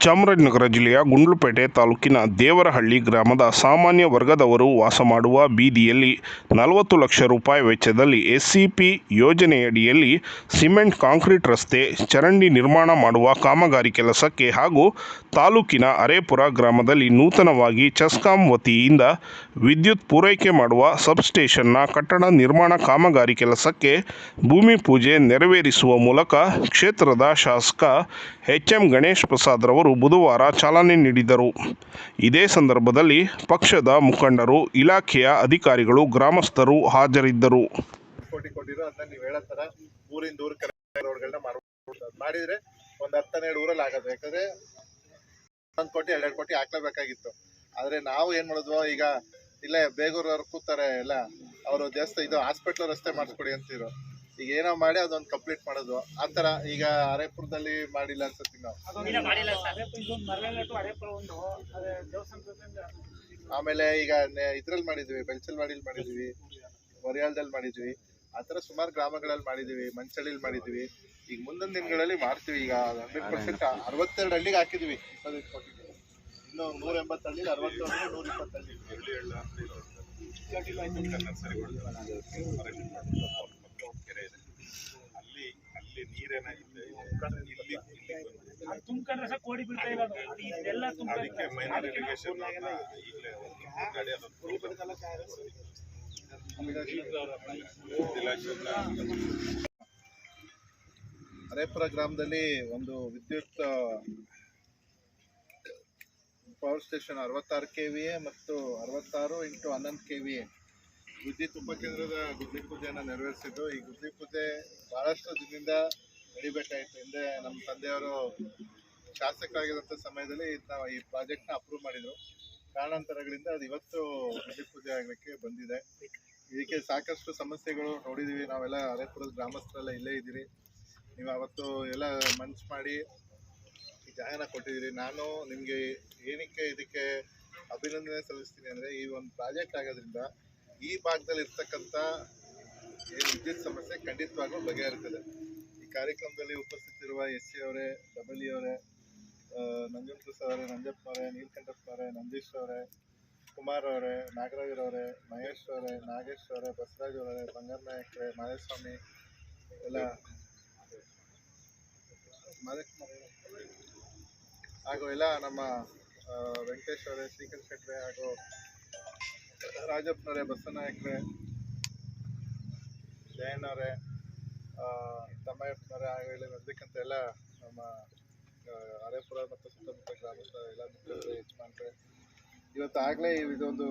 ಚಾಮರಾಜನಗರ ಜಿಲ್ಲೆಯ ಗುಂಡ್ಲುಪೇಟೆ ತಾಲೂಕಿನ ದೇವರಹಳ್ಳಿ ಗ್ರಾಮದ ಸಾಮಾನ್ಯ ವರ್ಗದವರು ವಾಸ ಮಾಡುವ ಬೀದಿಯಲ್ಲಿ ನಲವತ್ತು ಲಕ್ಷ ರೂಪಾಯಿ ವೆಚ್ಚದಲ್ಲಿ ಎಸ್ಸಿಪಿ ಯೋಜನೆಯಡಿಯಲ್ಲಿ ಸಿಮೆಂಟ್ ಕಾಂಕ್ರೀಟ್ ರಸ್ತೆ ಚರಂಡಿ ನಿರ್ಮಾಣ ಮಾಡುವ ಕಾಮಗಾರಿ ಕೆಲಸಕ್ಕೆ ಹಾಗೂ ತಾಲೂಕಿನ ಅರೇಪುರ ಗ್ರಾಮದಲ್ಲಿ ನೂತನವಾಗಿ ಚಸ್ಕಾಂ ವತಿಯಿಂದ ವಿದ್ಯುತ್ ಪೂರೈಕೆ ಮಾಡುವ ಸಬ್ಸ್ಟೇಷನ್ನ ಕಟ್ಟಡ ನಿರ್ಮಾಣ ಕಾಮಗಾರಿ ಕೆಲಸಕ್ಕೆ ಭೂಮಿ ಪೂಜೆ ನೆರವೇರಿಸುವ ಮೂಲಕ ಕ್ಷೇತ್ರದ ಶಾಸಕ ಎಚ್ ಎಂ ಗಣೇಶ್ ಪ್ರಸಾದ್ ರವರು ಬುಧವಾರ ಚಾಲನೆ ನೀಡಿದರು. ಇದೇ ಸಂದರ್ಭದಲ್ಲಿ ಪಕ್ಷದ ಮುಖಂಡರು, ಇಲಾಖೆಯ ಅಧಿಕಾರಿಗಳು, ಗ್ರಾಮಸ್ಥರು ಹಾಜರಿದ್ದರು. ಮಾಡಿದ್ರೆ ಒಂದ್ ಹತ್ತನ್ನೆರಡು ಊರಲ್ಲಿ ಆಗೋದು ಯಾಕಂದ್ರೆ ಒಂದ್ ಕೋಟಿ, ಎರಡೆರಡು ಕೋಟಿ ಹಾಕ್ಲೇಬೇಕಾಗಿತ್ತು. ಆದ್ರೆ ನಾವು ಏನ್ ಮಾಡಿದ್ವು, ಈಗ ಇಲ್ಲೇ ಬೇಗೂರವ್ರು ಕೂತಾರೆ, ಎಲ್ಲ. ಅವರು ದೇವಸ್ಥಾನ ಇದು ಹಾಸ್ಪಿಟ್ಲ್ ರಸ್ತೆ ಮಾಡಿಸ್ಕೊಡಿ ಅಂತಿರು ಈಗ ಏನೋ ಮಾಡಿ ಅದೊಂದು ಕಂಪ್ಲೀಟ್ ಮಾಡೋದು. ಆ ಥರ ಈಗ ಅರೇಪುರದಲ್ಲಿ ಮಾಡಿಲ್ಲ ಅನ್ಸುತ್ತೆ ನಾವು. ಆಮೇಲೆ ಈಗ ಇದ್ರಲ್ಲಿ ಮಾಡಿದ್ವಿ ಬೆಳ್ಚಲ್ವಾಡಿಲಿ ಮಾಡಿದ್ವಿ ಹೊರಿಯಾಳದಲ್ಲಿ ಮಾಡಿದ್ವಿ. ಆ ಥರ ಸುಮಾರು ಗ್ರಾಮಗಳಲ್ಲಿ ಮಾಡಿದ್ವಿ ಮಂಚಳಿಲಿ ಮಾಡಿದ್ವಿ. ಈಗ ಮುಂದಿನ ದಿನಗಳಲ್ಲಿ ಮಾಡ್ತೀವಿ. ಈಗ ಹಂಡ್ರೆಡ್ ಪರ್ಸೆಂಟ್ ಅರವತ್ತೆರಡು ಹಳ್ಳಿಗೆ ಹಾಕಿದ್ವಿ. ಇಪ್ಪತ್ತೈದು ಕೋಟಿ ಇನ್ನು ನೂರ ಎಂಬತ್ತು ಹಳ್ಳಿಲಿ ಅರವತ್ತೊಂದು ನೂರ ಇಪ್ಪತ್ತು ಹಳ್ಳಿ ಅಲ್ಲಿ ನೀರೇನಾಗಿದೆ ಇಲ್ಲಿ ಇಲ್ಲಿ ಅದು ತುಂಬ್ಕೊಂಡ್ರೆ ಸಹ ಕೋಡಿ ಬೀಳ್ತಾ ಇಲ್ಲ ಅದು. ಅದು ಇದೆಲ್ಲ ಅದಕ್ಕೆ ತುಂಬ್ಕೊಂಡ್ರೆ ಮೈನರ್ ಇರಿಗೇಷನ್ ಈಗಲೇ ಒಂದು ಗಾಡಿ ಅದನ್ನು ಹರೇಪುರ ಗ್ರಾಮದಲ್ಲಿ ಒಂದು ವಿದ್ಯುತ್ ಪವರ್ ಸ್ಟೇಷನ್ ಅರವತ್ತಾರು ಕೆ ವಿ ಎ ಮತ್ತು ಅರವತ್ತಾರು ಇಂಟು ಹನ್ನೊಂದು ಕೆ ವಿ ಎ ವಿದ್ಯುತ್ ಉಪಕೇಂದ್ರದ ಗುದ್ದಿ ಪೂಜೆಯನ್ನು ನೆರವೇರಿಸಿದ್ದು. ಈ ಗುದ್ದಿ ಪೂಜೆ ಭಾಳಷ್ಟು ದಿನದಿಂದ ನಡಿಬೇಕಾಯಿತು ಹಿಂದೆ ನಮ್ಮ ತಂದೆಯವರು ಶಾಸಕರಾಗಿರೋಂಥ ಸಮಯದಲ್ಲಿ ಈ ನ ಅಪ್ರೂವ್ ಮಾಡಿದ್ರು. ಕಾರಣಾಂತರಗಳಿಂದ ಅದು ಇವತ್ತು ಗುದ್ಲಿ ಪೂಜೆ ಆಗಲಿಕ್ಕೆ ಬಂದಿದೆ. ಇದಕ್ಕೆ ಸಾಕಷ್ಟು ಸಮಸ್ಯೆಗಳು ನೋಡಿದ್ದೀವಿ ನಾವೆಲ್ಲ ಅರೇಪುರದ ಗ್ರಾಮಸ್ಥರೆಲ್ಲ ಇಲ್ಲೇ ಇದ್ದೀರಿ. ನೀವು ಅವತ್ತು ಎಲ್ಲ ಮಂಚ್ ಮಾಡಿ ಜಾಗನ ಕೊಟ್ಟಿದ್ದೀರಿ. ನಾನು ನಿಮಗೆ ಏನಕ್ಕೆ ಇದಕ್ಕೆ ಅಭಿನಂದನೆ ಸಲ್ಲಿಸ್ತೀನಿ ಅಂದರೆ ಈ ಒಂದು ಪ್ರಾಜೆಕ್ಟ್ ಆಗೋದ್ರಿಂದ ಈ ಭಾಗದಲ್ಲಿ ಇರ್ತಕ್ಕಂಥ ವಿದ್ಯುತ್ ಸಮಸ್ಯೆ ಖಂಡಿತವಾಗ್ಲೂ ಬಗೆಹರಿತದೆ. ಈ ಕಾರ್ಯಕ್ರಮದಲ್ಲಿ ಉಪಸ್ಥಿತಿರುವ ಎಸ್ ಸಿ ಅವರೇ, ಡಬಲ್ ಇ ಅವರೇ ನಂಜಪ್ಪ ಅವರೇ, ನೀಲ್ಕಂಠಪ್ಪ ಅವರೇ, ನಂದೀಶ್ ಅವರೇ, ಕುಮಾರ್ ಅವರೇ ನಾಗರಾಜರವರೇ ಮಹೇಶ್ ಅವರೇ, ನಾಗೇಶ್ ಅವರೇ, ಬಸವರಾಜ್ ಅವರೇ, ಬಂಗಾರ ನಾಯಕ್ರೆ ಮಾದೇಸ್ವಾಮಿ, ಎಲ್ಲ ಹಾಗೂ ಎಲ್ಲ ನಮ್ಮ ವೆಂಕಟೇಶ್ ಅವರೇ, ಶ್ರೀಕಂಠ ಶೆಟ್ರೆ ಹಾಗೂ ರಾಜಪ್ಪನವರೇ ಬಸವನಾಯಕ್ರೆ ಜಯನ್ ಅವರೇ ತಮ್ಮಯ್ಯಪ್ಪನವರೇ ಹೇಳಿ ನಡೆದಕ್ಕಂತ ಎಲ್ಲ ನಮ್ಮ ಹರೇಪುರ ಮತ್ತು ಸುತ್ತಮುತ್ತ ಗ್ರಾಮದ ಎಲ್ಲ ಮುಖಂಡರು, ಯಜಮಾನ್ರೆ. ಇವತ್ತು ಆಗಲೇ ಇದೊಂದು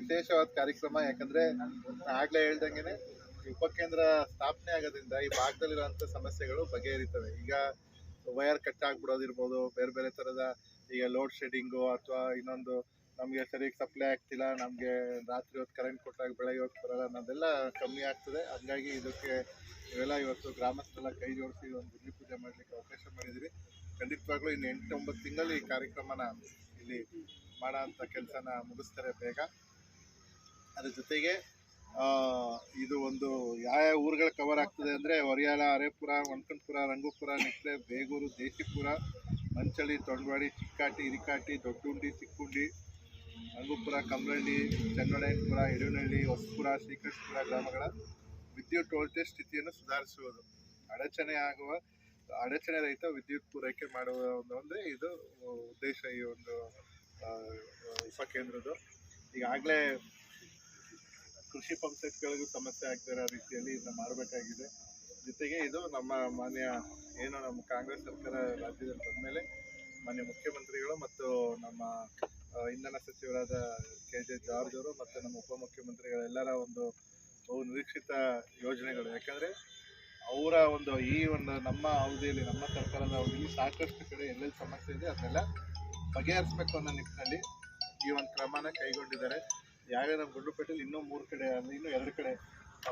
ವಿಶೇಷವಾದ ಕಾರ್ಯಕ್ರಮ, ಯಾಕಂದ್ರೆ ಆಗ್ಲೇ ಹೇಳ್ದಂಗೆನೆ ಈ ಉಪಕೇಂದ್ರ ಸ್ಥಾಪನೆ ಆಗೋದ್ರಿಂದ ಈ ಭಾಗದಲ್ಲಿರುವಂಥ ಸಮಸ್ಯೆಗಳು ಬಗೆಹರಿತವೆ. ಈಗ ವಯರ್ ಕಟ್ ಆಗ್ಬಿಡೋದಿರ್ಬೋದು, ಬೇರೆ ಬೇರೆ ಥರದ ಈಗ ಲೋಡ್ ಶೆಡ್ಡಿಂಗು ಅಥವಾ ಇನ್ನೊಂದು ನಮಗೆ ಸರಿಯಾಗಿ ಸಪ್ಲೈ ಆಗ್ತಿಲ್ಲ, ನಮಗೆ ರಾತ್ರಿ ಹೊತ್ತು ಕರೆಂಟ್ ಕೊಟ್ಟಾಗ ಬೆಳಗ್ಗೆ ಹೊತ್ತು ಬರಲ್ಲ ಅನ್ನೋದೆಲ್ಲ ಕಮ್ಮಿ ಆಗ್ತದೆ. ಹಂಗಾಗಿ ಇದಕ್ಕೆ ಇವೆಲ್ಲ ಇವತ್ತು ಗ್ರಾಮಸ್ಥರೆಲ್ಲ ಕೈ ಜೋಡಿಸಿ ಒಂದು ಗುಂಡಿ ಪೂಜೆ ಮಾಡಲಿಕ್ಕೆ ಅವಕಾಶ ಮಾಡಿದಿರಿ ಖಂಡಿತವಾಗ್ಲೂ ಇನ್ನು ಎಂಟು, ಒಂಬತ್ತು ತಿಂಗಳು ಈ ಕಾರ್ಯಕ್ರಮನ ಇಲ್ಲಿ ಮಾಡೋ ಅಂಥ ಕೆಲಸನ ಮುಗಿಸ್ತಾರೆ ಬೇಗ. ಅದ್ರ ಜೊತೆಗೆ ಇದು ಒಂದು ಯಾವ ಯಾವ ಊರುಗಳು ಕವರ್ ಆಗ್ತದೆ ಅಂದರೆ ಹೊರಿಯಾಳ, ಅರೇಪುರ ಒಣಕಂಡ್ಪುರ ರಂಗುಪುರ ನೆಕ್ಸ್ಟ್ ಬೇಗೂರು, ದೇಶಿಪುರ ಮಂಚಳಿ ತೊಂಡವಾಡಿ, ಚಿಕ್ಕಾಟಿ ಹಿರಿಕಾಟಿ ದೊಡ್ಡುಂಡಿ, ಚಿಕ್ಕುಂಡಿ ರಂಗುಪುರ, ಕಮರಳ್ಳಿ ಚನ್ನಡೇಪುರ ಎಡುನಳ್ಳಿ ಹೊಸಪುರ, ಶ್ರೀಕೃಷ್ಣಪುರ ಗ್ರಾಮಗಳ ವಿದ್ಯುತ್ ವೋಲ್ಟೇಜ್ ಸ್ಥಿತಿಯನ್ನು ಸುಧಾರಿಸುವುದು. ಅಡಚಣೆ ಆಗುವ, ಅಡಚಣೆ ರಹಿತ ವಿದ್ಯುತ್ ಪೂರೈಕೆ ಮಾಡುವ ಒಂದು ಇದು ಉದ್ದೇಶ ಈ ಒಂದು ಉಪಕೇಂದ್ರದ್ದು ಈಗಾಗಲೇ ಕೃಷಿ ಪಂಪ್ ಸೆಟ್ಗಳಿಗೂ ಸಮಸ್ಯೆ ಆಗ್ತಿರೋ ರೀತಿಯಲ್ಲಿ ಇದನ್ನು ಮಾಡಬೇಕಾಗಿದೆ. ಜೊತೆಗೆ ಇದು ನಮ್ಮ ಮಾನ್ಯ, ಏನು ನಮ್ಮ ಕಾಂಗ್ರೆಸ್ ಸರ್ಕಾರ ರಾಜ್ಯದಲ್ಲಿ ಬಂದಮೇಲೆ ಮಾನ್ಯ ಮುಖ್ಯಮಂತ್ರಿಗಳು ಮತ್ತು ನಮ್ಮ ಇಂಧನ ಸಚಿವರಾದ ಕೆ ಜೆ ಜಾರ್ಜ್ ಅವರು ಮತ್ತು ನಮ್ಮ ಉಪಮುಖ್ಯಮಂತ್ರಿಗಳೆಲ್ಲರ ಒಂದು ಬಹು ನಿರೀಕ್ಷಿತ ಯೋಜನೆಗಳು. ಯಾಕಂದರೆ ಅವರ ಒಂದು ಈ ಒಂದು ನಮ್ಮ ಅವಧಿಯಲ್ಲಿ, ನಮ್ಮ ಸರ್ಕಾರದ ಅವಧಿಯಲ್ಲಿ ಸಾಕಷ್ಟು ಕಡೆ ಎಲ್ಲೆಲ್ಲಿ ಸಮಸ್ಯೆ ಇದೆ, ಅದನ್ನೆಲ್ಲ ಬಗೆಹರಿಸಬೇಕು ಅನ್ನೋ ನಿಟ್ಟಿನಲ್ಲಿ ಈ ಒಂದು ಕ್ರಮನ ಕೈಗೊಂಡಿದ್ದಾರೆ. ಯಾವ್ಯಾವ ನಮ್ಮ ಗುಂಡ್ಲುಪೇಟೆಯಲ್ಲಿ ಇನ್ನೂ ಮೂರು ಕಡೆ ಅಲ್ಲಿ ಇನ್ನೂ ಎರಡು ಕಡೆ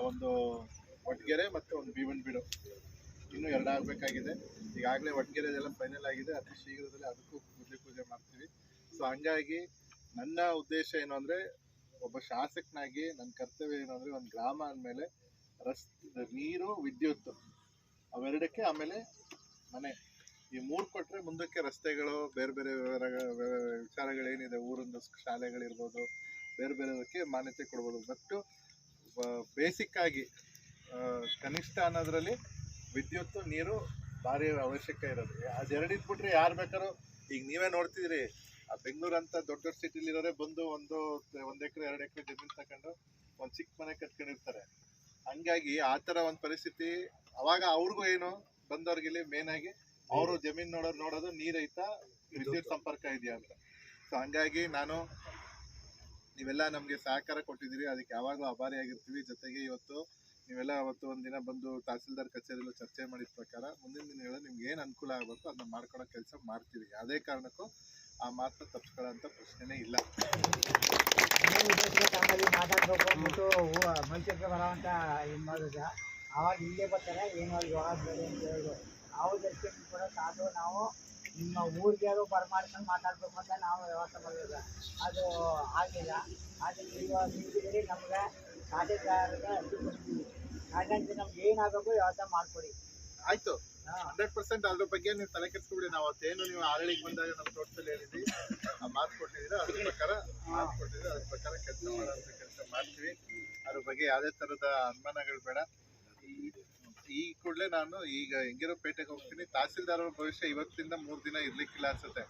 ಒಂದು ಒಟ್ಗೆರೆ ಮತ್ತು ಒಂದು ಭೀಮನ್ ಬಿಡು ಇನ್ನೂ ಎರಡು ಆಗಬೇಕಾಗಿದೆ. ಈಗಾಗಲೇ ಒಟ್ಗೆರೆದೆಲ್ಲ ಫೈನಲ್ ಆಗಿದೆ. ಅತಿ ಶೀಘ್ರದಲ್ಲಿ ಅದಕ್ಕೂ ಪೂಜೆ ಪೂಜೆ ಮಾಡ್ತೀವಿ. ಸೊ ಹಂಗಾಗಿ ನನ್ನ ಉದ್ದೇಶ ಏನು ಅಂದರೆ, ಒಬ್ಬ ಶಾಸಕನಾಗಿ ನನ್ನ ಕರ್ತವ್ಯ ಏನು ಅಂದರೆ, ಒಂದು ಗ್ರಾಮ ಅಂದಮೇಲೆ ರಸ್ತೆ, ನೀರು, ವಿದ್ಯುತ್ ಅವೆರಡಕ್ಕೆ ಆಮೇಲೆ ಮನೆ. ಈ ಮೂರು ಕೊಟ್ಟರೆ ಮುಂದಕ್ಕೆ ರಸ್ತೆಗಳು, ಬೇರೆ ಬೇರೆ ವಿವರ- ವಿಚಾರಗಳೇನಿದೆ ಊರಿಂದ ಶಾಲೆಗಳಿರ್ಬೋದು, ಬೇರೆ ಬೇರೆದಕ್ಕೆ ಮಾನ್ಯತೆ ಕೊಡ್ಬೋದು. ಬಟ್ ಬೇಸಿಕ್ ಆಗಿ ಕನಿಷ್ಠ ಅನ್ನೋದ್ರಲ್ಲಿ ವಿದ್ಯುತ್, ನೀರು ಭಾರಿ ಅವಶ್ಯಕ ಇರೋದು. ಅದೆರಡು ಇದ್ಬಿಟ್ರೆ ಯಾರು ಬೇಕಾದ್ರೂ ಈಗ ನೀವೇ ನೋಡ್ತಿದ್ರಿ ಬೆಂಗಳೂರು ಅಂತ ದೊಡ್ಡ ದೊಡ್ಡ ಸಿಟಿಲಿ ಇರೋರೆ ಬಂದು ಒಂದು ಒಂದ್ ಎಕರೆ ಎರಡು ಎಕರೆ ಜಮೀನು ತಕೊಂಡು ಒಂದ್ ಚಿಕ್ಕ ಮನೆ ಕಟ್ಕೊಂಡಿರ್ತಾರೆ. ಹಂಗಾಗಿ ಆ ತರ ಒಂದ್ ಪರಿಸ್ಥಿತಿ. ಅವಾಗ ಅವ್ರಿಗೂ ಏನು ಬಂದವ್ರಿಗೆ ಮೇನ್ ಆಗಿ ಅವರು ಜಮೀನ್ ನೋಡೋರು ನೋಡೋದು ನೀರೈತ ವಿದ್ಯುತ್ ಸಂಪರ್ಕ ಇದೆಯಾ ಅಂತ. ಸೊ ಹಂಗಾಗಿ ನಾನು ನೀವೆಲ್ಲ ನಮ್ಗೆ ಸಹಕಾರ ಕೊಟ್ಟಿದ್ದೀರಿ. ಅದಕ್ಕೆ ಯಾವಾಗಲೂ ಆಭಾರಿಯಾಗಿರ್ತೀವಿ. ಜೊತೆಗೆ ಇವತ್ತು ನೀವೆಲ್ಲ ಅವತ್ತು ಒಂದಿನ ಬಂದು ತಹಸೀಲ್ದಾರ್ ಕಚೇರಿಯಲ್ಲಿ ಚರ್ಚೆ ಮಾಡಿದ ಪ್ರಕಾರ ಮುಂದಿನ ದಿನಗಳಲ್ಲಿ ನಿಮ್ಗೆ ಏನು ಅನುಕೂಲ ಆಗಬೇಕು ಅದನ್ನ ಮಾಡ್ಕೊಳ್ಳೋ ಕೆಲಸ ಮಾಡ್ತೀವಿ ಯಾವುದೇ ಕಾರಣಕ್ಕೂ ಆ ಮಾತನ್ನ ತಪ್ಪಿಸ್ಕೊಳ್ಳೋಂಥ ಪ್ರಶ್ನೆನೇ ಇಲ್ಲ. ಮಾತಾಡ್ಬೇಕು ಅಂದ್ಬಿಟ್ಟು ಇದು ಮಾಡಿದ್ರೆ ಅವಾಗ ಇಲ್ಲೇ ಬರ್ತಾರೆ, ಏನು ಹೋಗೋದು ಅಂತ ಹೇಳಿದ್ರು ನಾವು ಜೊತೆ ಕೂಡ ಸಾಕು ನಾವು ನಿಮ್ಮ ಊರಿಗೆ ಯಾರು ಬರಮಾಡ್ಕೊಂಡು ಮಾತಾಡ್ಬೇಕು ಅಂತ ನಾವು ವ್ಯವಸ್ಥೆ ಮಾಡಿದ್ರೆ ಅದು ಆಗಲಿಲ್ಲ ಆದರೆ ಸಿಕ್ಕಿದ್ರೆ ನಮ್ಗೆ ಖಾತೆದಾರರಿಗೆ ಹಾಗಾಗಿ ನಮ್ಗೆ ಏನಾಗಬೇಕು ವ್ಯವಸ್ಥೆ ಮಾಡ್ಕೊಡಿ. ಆಯ್ತು. ಹಂಡ್ರೆಡ್ ಪರ್ಸೆಂಟ್ ಅದ್ರ ಬಗ್ಗೆ ನೀವು ತಲೆ ಕೆಡಿಸ್ಕೊಬಿಡಿ. ನಾವು ಅದೇನು ನೀವು ಆರಳಿಗೆ ಬಂದಾಗ ನಮ್ಮ ತೋಟದಲ್ಲಿ ಹೇಳಿದ್ವಿ. ಮಾತು ಕೊಟ್ಟಿದ್ದೀರಾ? ಅದ್ರ ಪ್ರಕಾರ ಮಾತು ಕೊಟ್ಟಿದ್ದೀರ? ಅದ್ರ ಪ್ರಕಾರ ಕೆಲಸ ಮಾಡೋಂಥ ಕೆಲಸ ಮಾಡ್ತೀವಿ. ಅದ್ರ ಬಗ್ಗೆ ಯಾವುದೇ ಥರದ ಅನುಮಾನಗಳು ಬೇಡ. ಈ- ಕೂಡಲೇ ನಾನು ಈಗ ಹೆಂಗಿರೋ ಪೇಟೆಗೆ ಹೋಗ್ತೀನಿ. ತಹಸೀಲ್ದಾರ್ ಅವ್ರ ಭವಿಷ್ಯ ಇವತ್ತಿಂದ ಮೂರು ದಿನ ಇರ್ಲಿಕ್ಕಿಲ್ಲ ಅನ್ಸುತ್ತೆ.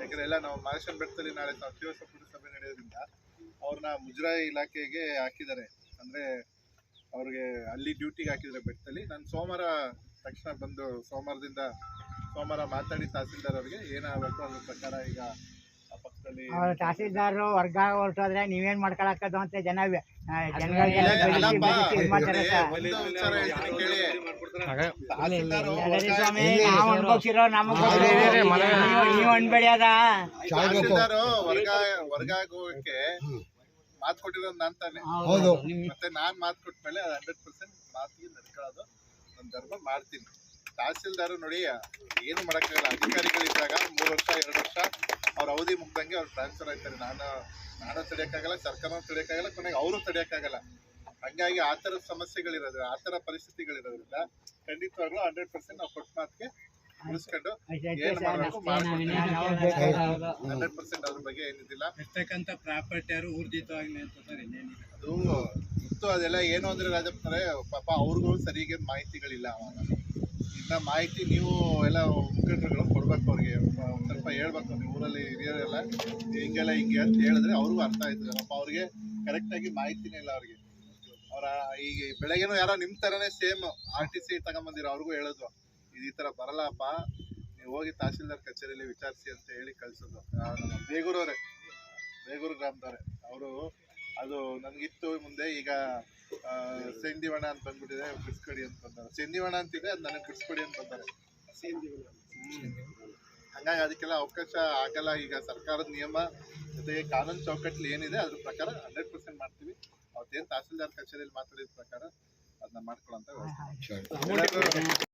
ಯಾಕಂದ್ರೆ ಎಲ್ಲ ನಾವು ಮಹೇಶನ್ ಬೆಟ್ಟದಲ್ಲಿ ನಾಳೆ ಸಂಪುಟ ಸಭೆ ನಡೆಯೋದ್ರಿಂದ ಅವ್ರನ್ನ ಮುಜರಾಯಿ ಇಲಾಖೆಗೆ ಹಾಕಿದ್ದಾರೆ. ಅಂದ್ರೆ ಅವ್ರಿಗೆ ಅಲ್ಲಿ ಡ್ಯೂಟಿಗೆ ಹಾಕಿದ್ರೆ ಬೆಟ್ಟದಲ್ಲಿ. ನಾನು ಸೋಮವಾರ ತಕ್ಷಣ ಬಂದು ಸೋಮವಾರದಿಂದ ಸೋಮವಾರ ಮಾತಾಡಿ ತಹಸೀಲ್ದಾರ್ ಅವ್ರಿಗೆ ಏನಾಗಬೇಕು ಅದ್ರ ಪ್ರಕಾರ ಈಗ ಆ ಪಕ್ಕದಲ್ಲಿ ಅವ್ರು ತಹಸೀಲ್ದಾರರು ವರ್ಗ ಹೊರಟೋದ್ರೆ ನೀವೇನ್ ಮಾಡ್ಕೊಳಕದು ಅಂತ ಜನ. ತಹಸೀಲ್ದಾರು ನಾವು ಅನ್ಭವಿಸಿರೋ ನಮಗ್ ನೀವು ಅನ್ಬೇಡಿ ಅದ. ವರ್ಗ ವರ್ಗ ಆಗೋಕೆ ಮಾತು ಕೊಟ್ಟಿರೋ ನಾನ್ ತಾನೆ. ಹೌದು ಮತ್ತೆ ನಾನ್ ಮಾತು ಕೊಟ್ಟ ಮೇಲೆ ಹಂಡ್ರೆಡ್ ಪರ್ಸೆಂಟ್ ಮಾತಿಗೆ ನಡ್ಕೊಳ್ಳೋದು ನನ್ನ ಧರ್ಮ ಮಾಡ್ತೀನಿ. ತಹಸೀಲ್ದಾರ್ ನೋಡಿ ಏನು ಮಾಡೋಕ್ಕಾಗಲ್ಲ. ಅಧಿಕಾರಿಗಳಿದ್ದಾಗ ಮೂರು ವರ್ಷ ಎರಡು ವರ್ಷ ಅವ್ರ ಅವಧಿ ಮುಗ್ದಂಗೆ ಅವ್ರು ಟ್ರಾನ್ಸ್ಫರ್ ಆಗ್ತಾರೆ. ನಾನು ನಾನು ತಡೆಯೋಕ್ಕಾಗಲ್ಲ ಸರ್ಕಾರನೂ ತಡೆಯೋಕ್ಕಾಗಲ್ಲ ಕೊನೆಗೆ ಅವರು ತಡೆಯೋಕ್ಕಾಗಲ್ಲ. ಹಂಗಾಗಿ ಆ ಥರದ ಸಮಸ್ಯೆಗಳಿರೋದ್ರ ಆ ಥರ ಪರಿಸ್ಥಿತಿಗಳಿರೋದ್ರಿಂದ ಖಂಡಿತವಾಗ್ಲೂ ಹಂಡ್ರೆಡ್ ಪರ್ಸೆಂಟ್ ನಾವು ಕೊಟ್ಟ ಮಾತಿಗೆ ಉಳಿಸ್ಕೊಂಡು ಏನು ಮಾಡಬೇಕು ಮಾಡ್ಕೊಡ್ತೀವಿ ಹಂಡ್ರೆಡ್ ಪರ್ಸೆಂಟ್ ಅದ್ರ ಬಗ್ಗೆ ಏನಿದಿಲ್ಲ ಇರ್ತಕ್ಕಂಥ ಪ್ರಾಪರ್ಟಿ ಯಾರು ಊರ್ಜಿತವಾಗಿ ಸರ್ ಇನ್ನೇನಿಲ್ಲ. ಅದು ಇತ್ತು ಅದೆಲ್ಲ ಏನು ಅಂದ್ರೆ ರಾಜಪ್ಪನವ್ರೆ ಪಾಪ ಅವ್ರಿಗೂ ಸರಿಗೆ ಮಾಹಿತಿಗಳಿಲ್ಲ ಅವಾಗ. ಇನ್ನ ಮಾಹಿತಿ ನೀವು ಎಲ್ಲ ಮುಖಂಡರುಗಳು ಕೊಡ್ಬೇಕು ಅವ್ರಿಗೆ. ಒಂದ್ ಸ್ವಲ್ಪ ಹೇಳ್ಬೇಕು ನೀವು ಊರಲ್ಲಿ ಹಿರಿಯರೆಲ್ಲ ಹಿಂಗೆಲ್ಲ ಹಿಂಗೆ ಅಂತ ಹೇಳಿದ್ರೆ ಅವ್ರಿಗೂ ಅರ್ಥ ಆಯ್ತು ಪಾಪ ಅವ್ರಿಗೆ ಕರೆಕ್ಟಾಗಿ ಮಾಹಿತಿನೇ ಇಲ್ಲ ಅವ್ರಿಗೆ. ಅವರ ಈಗ ಬೆಳಗ್ಗೆನೂ ಯಾರೋ ನಿಮ್ಮ ಥರನೇ ಸೇಮ್ ಆರ್ ಟಿ ಸಿ ತಗೊಂಬಂದಿರೋ ಅವ್ರಿಗೂ ಹೇಳಿದ್ವು ಇದು ಈ ಥರ ಬರಲ್ಲಪ್ಪ. ನೀವು ಹೋಗಿ ತಹಸೀಲ್ದಾರ್ ಕಚೇರಿಯಲ್ಲಿ ವಿಚಾರಿಸಿ ಅಂತ ಹೇಳಿ ಕಳಿಸೋದು. ಬೇಗೂರವರೇ. ಬೇಗೂರು ಗ್ರಾಮದವ್ರೆ. ಅವರು ಅದು ನನಗಿತ್ತು ಮುಂದೆ ಈಗ ಸೆಂಡಿವಣ ಅಂತ ಬಂದ್ಬಿಟ್ಟಿದೆ ಬಿಡ್ಸ್ಕೊಡಿ ಅಂತ ಬಂದಾರೆ. ಸೆಂಡಿವಣ ಅಂತಿದೆ ಅದು ನನಗೆ ಬಿಡ್ಸ್ಕೊಡಿ ಅಂತ ಬಂದಾರೆ. ಹಂಗಾಗಿ ಅದಕ್ಕೆಲ್ಲ ಅವಕಾಶ ಆಗಲ್ಲ. ಈಗ ಸರ್ಕಾರದ ನಿಯಮ ಜೊತೆಗೆ ಕಾನೂನು ಚೌಕಟ್ಟಲ್ಲಿ ಏನಿದೆ ಅದ್ರ ಪ್ರಕಾರ ಹಂಡ್ರೆಡ್ ಪರ್ಸೆಂಟ್ ಮಾಡ್ತೀವಿ. ಅವತ್ತೇನು ತಹಸೀಲ್ದಾರ್ ಕಚೇರಿಯಲ್ಲಿ ಮಾತಾಡಿದ ಪ್ರಕಾರ ಅದನ್ನ ಮಾಡ್ಕೊಳ್ಳೋಂಥ ವ್ಯವಸ್ಥೆ.